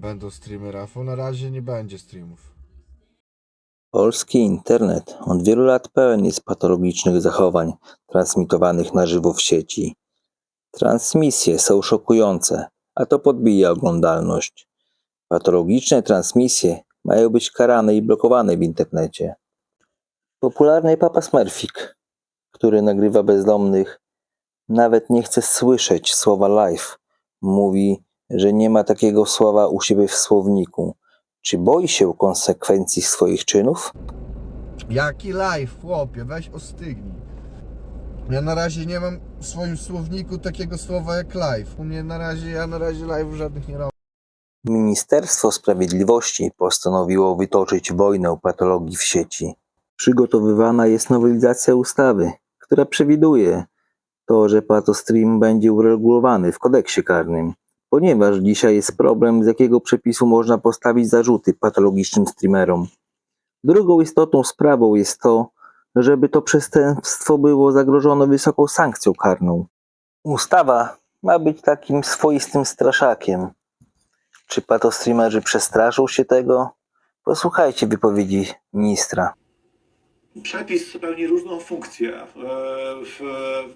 będą streamy Rafał. Na razie nie będzie streamów. Polski internet od wielu lat pełen jest patologicznych zachowań transmitowanych na żywo w sieci. Transmisje są szokujące, a to podbija oglądalność. Patologiczne transmisje mają być karane i blokowane w internecie. Popularny Papa Smurfik, który nagrywa bezdomnych, nawet nie chce słyszeć słowa live. Mówi, że nie ma takiego słowa u siebie w słowniku. Czy boi się konsekwencji swoich czynów? Jaki live, chłopie, weź ostygnij. Ja na razie nie mam w swoim słowniku takiego słowa jak live. U mnie na razie, ja na razie live żadnych nie robię. Ministerstwo Sprawiedliwości postanowiło wytoczyć wojnę patologii w sieci. Przygotowywana jest nowelizacja ustawy, która przewiduje to, że patostream będzie uregulowany w kodeksie karnym, ponieważ dzisiaj jest problem, z jakiego przepisu można postawić zarzuty patologicznym streamerom. Drugą istotną sprawą jest to, żeby to przestępstwo było zagrożone wysoką sankcją karną. Ustawa ma być takim swoistym straszakiem. Czy patostreamerzy przestraszą się tego? Posłuchajcie wypowiedzi ministra. Przepis pełni różną funkcję, e,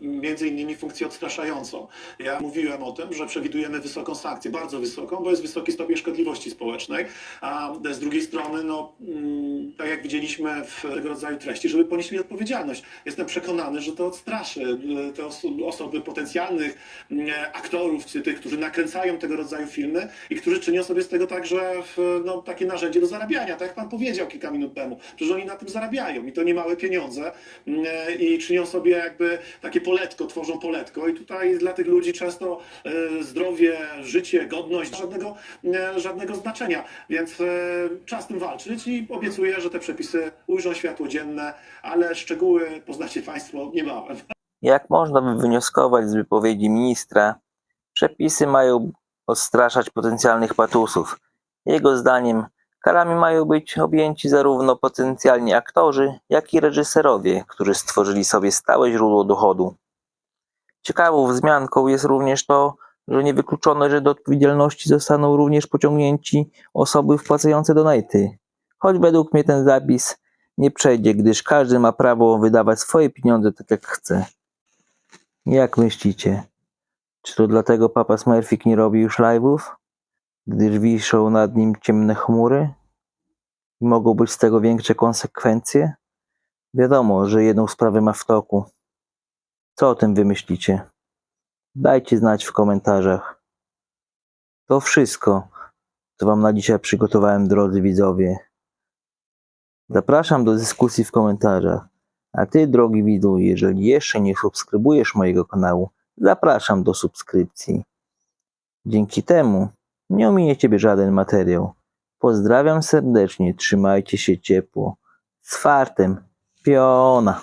między innymi funkcję odstraszającą. Ja mówiłem o tym, że przewidujemy wysoką sankcję, bardzo wysoką, bo jest wysoki stopień szkodliwości społecznej, a z drugiej strony, no, mm, tak jak widzieliśmy w tego rodzaju treści, żeby ponieśli odpowiedzialność. Jestem przekonany, że to odstraszy e, te oso- osoby potencjalnych mm, aktorów, czy tych, którzy nakręcają tego rodzaju filmy i którzy czynią sobie z tego także no, takie narzędzie do zarabiania, tak jak pan powiedział kilka minut temu. Przecież oni na tym zarabiają i to nie małe pieniądze mm, i czynią sobie jakby takie poletko, tworzą poletko i tutaj dla tych ludzi często e, zdrowie, życie, godność żadnego, e, żadnego znaczenia, więc e, trzeba z tym walczyć i obiecuję, że te przepisy ujrzą światło dzienne, ale szczegóły poznacie Państwo niebawem. Jak można by wnioskować z wypowiedzi ministra, przepisy mają odstraszać potencjalnych patusów. Jego zdaniem karami mają być objęci zarówno potencjalni aktorzy, jak i reżyserowie, którzy stworzyli sobie stałe źródło dochodu. Ciekawą wzmianką jest również to, że niewykluczone, że do odpowiedzialności zostaną również pociągnięci osoby wpłacające donaty. Choć według mnie ten zapis nie przejdzie, gdyż każdy ma prawo wydawać swoje pieniądze tak jak chce. Jak myślicie? Czy to dlatego Papa Smurfik nie robi już live'ów? Gdyż wiszą nad nim ciemne chmury? I mogą być z tego większe konsekwencje? Wiadomo, że jedną sprawę ma w toku. Co o tym wymyślicie? Dajcie znać w komentarzach. To wszystko, co Wam na dzisiaj przygotowałem, drodzy widzowie. Zapraszam do dyskusji w komentarzach. A Ty, drogi widzu, jeżeli jeszcze nie subskrybujesz mojego kanału, zapraszam do subskrypcji. Dzięki temu nie ominie Ciebie żaden materiał. Pozdrawiam serdecznie, trzymajcie się ciepło. Z fartem, piona.